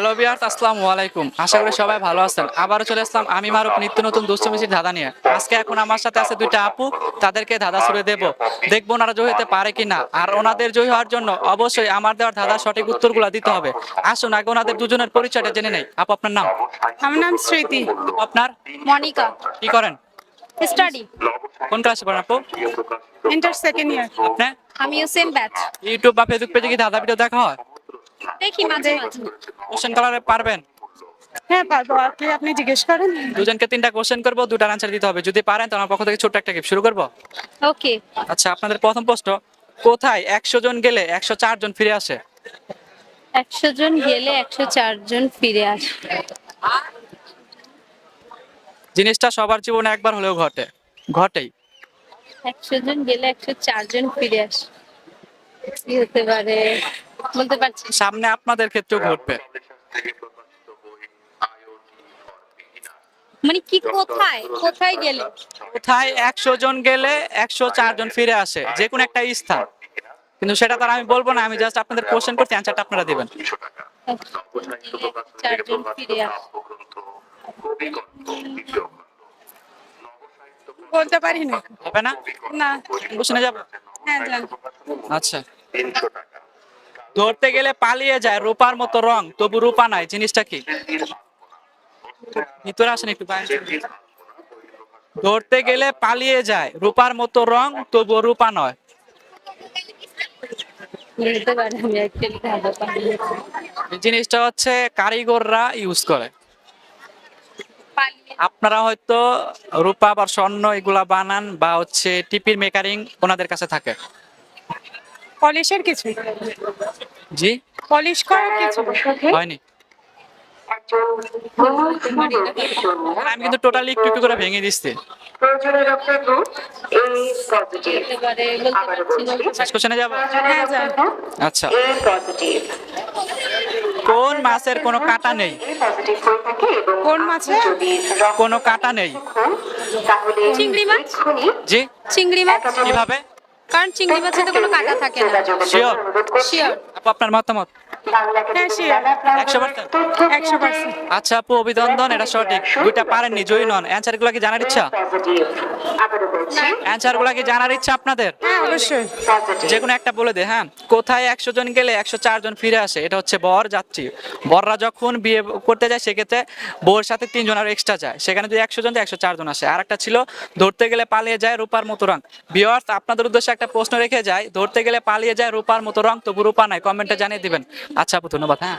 Hello বিয়ার্স আসসালামু আলাইকুম। আশা করি সবাই ভালো আছেন। আবারও চলে আসলাম আমি মারুফ নিত্য নতুন দুষ্টু মিষ্টির ধাঁধা নিয়ে। আজকে এখন আমার সাথে আছে দুইটা আপু তাদেরকে ধাঁধা ছুড়ে দেব। দেখব ওনারা জয়ী হতে পারে কিনা। আর ওনাদের জয়ী হওয়ার জন্য অবশ্যই আমার দেওয়ার ধাঁধার সঠিক উত্তরগুলো দিতে হবে। আসুন আগে ওনাদের দুজনের পরিচয়টা জেনে নেই। আপু আপনার নাম? আমার নাম স্মৃতি। আপনার? মনিকা। কি করেন? স্টাডি। কোন ক্লাসে পড়েন আপু? ইন্টার সেকেন্ড ইয়ার আপনি? আমিও সেম ব্যাচ ইউটিউব বা ফেসবুক পেজে কি ধাঁধা ভিডিও দেখা হয়? দেখি মাঝে মাঝে। কোশ্চেন কালারে পারবেন? হ্যাঁ পারব। আপনি আপনি জিজ্ঞেস করেন। দুজনকে তিনটা কোশ্চেন করব দুটার আনসার দিতে হবে। যদি পারেন তো আমার পক্ষ থেকে ছোট্ট একটা গিফট শুরু করব? ওকে। আচ্ছা আপনাদের প্রথম প্রশ্ন কোথায় একশো জন গেলে একশো চার জন ফিরে আসে? একশো জন গেলে একশো চার জন ফিরে আসে। জিনিসটা সবার জীবনে একবার হলেও ঘটে। ঘটেই। একশো জন গেলে একশো চার জন ফিরে আসে। কি হতে পারে? বলতে পারছি। সামনে আপনাদের ক্ষেত্রেও ঘটবে। মানে কি কোথায়? কোথায় গেলে? কোথায় একশো জন গেলে একশো চার জন ফিরে আসে যে কোনো একটা স্থান। কিন্তু সেটা তার আমি বলব না আমি জাস্ট আপনাদের কোশ্চেন করতে অ্যান্সারটা আপনারা দিবেন। ফিরে আসে। বলতে পারি না হবে না? না। কোশ্চেনে যাব? হ্যাঁ আচ্ছা। ধরতে গেলে পালিয়ে যায় রূপার মতো রং, তবু রূপা নাই, জিনিসটা কি? ভিতরে আসেন একটু ধরতে গেলে পালিয়ে যায় রূপার মতো রং, তবু রূপা নয়। জিনিসটা হচ্ছে কারিগররা ইউজ করে। আপনারা হয়তো রূপা বা স্বর্ণ এগুলা বানান বা হচ্ছে টিপির মেকারিং ওনাদের কাছে থাকে। পলিশের কিছু? জি। পলিশ করার কিছু? হয়নি। আমি কিন্তু টোটালি একটু একটু করে ভেঙে দিচ্ছি। হ্যাঁ আচ্ছা। কোন মাছের কোনো কাটা নেই? কোন মাছে কোনো কাটা নেই। চিংড়ি মাছ? জি। চিংড়ি মাছ? কীভাবে? কারণ চিংড়ি মাছে তো কোনো কাটা থাকে না। শিওর শিওর আপু আপনার মতামত? হ্যাঁ শিওর আচ্ছা আপু অভিনন্দন এটা সঠিক। দুইটা পারেননি জয়ী নন। অ্যান্সারগুলা কি জানার ইচ্ছা? অ্যান্সারগুলা কি জানার ইচ্ছা আপনাদের? হ্যাঁ অবশ্যই। যে কোনো একটা বলে দে হ্যাঁ। কোথায় একশো জন গেলে একশো চার জন ফিরে আসে? এটা হচ্ছে বর যাত্রী। বররা যখন বিয়ে করতে যায় সেক্ষেত্রে বউর সাথে তিনজন আরও এক্সট্রা যায়। সেখানে যদি একশো জন একশো চার জন আসে। আর একটা ছিল ধরতে গেলে পালিয়ে যায় রূপার মতো রং। বিয়ার্স আপনাদের উদ্দেশ্যে একটা প্রশ্ন রেখে যায় ধরতে গেলে পালিয়ে যায় রূপার মতো রং, তবু রূপা নাই। কমেন্টে জানিয়ে দিবেন। আচ্ছা আপু, ধন্যবাদ। হ্যাঁ।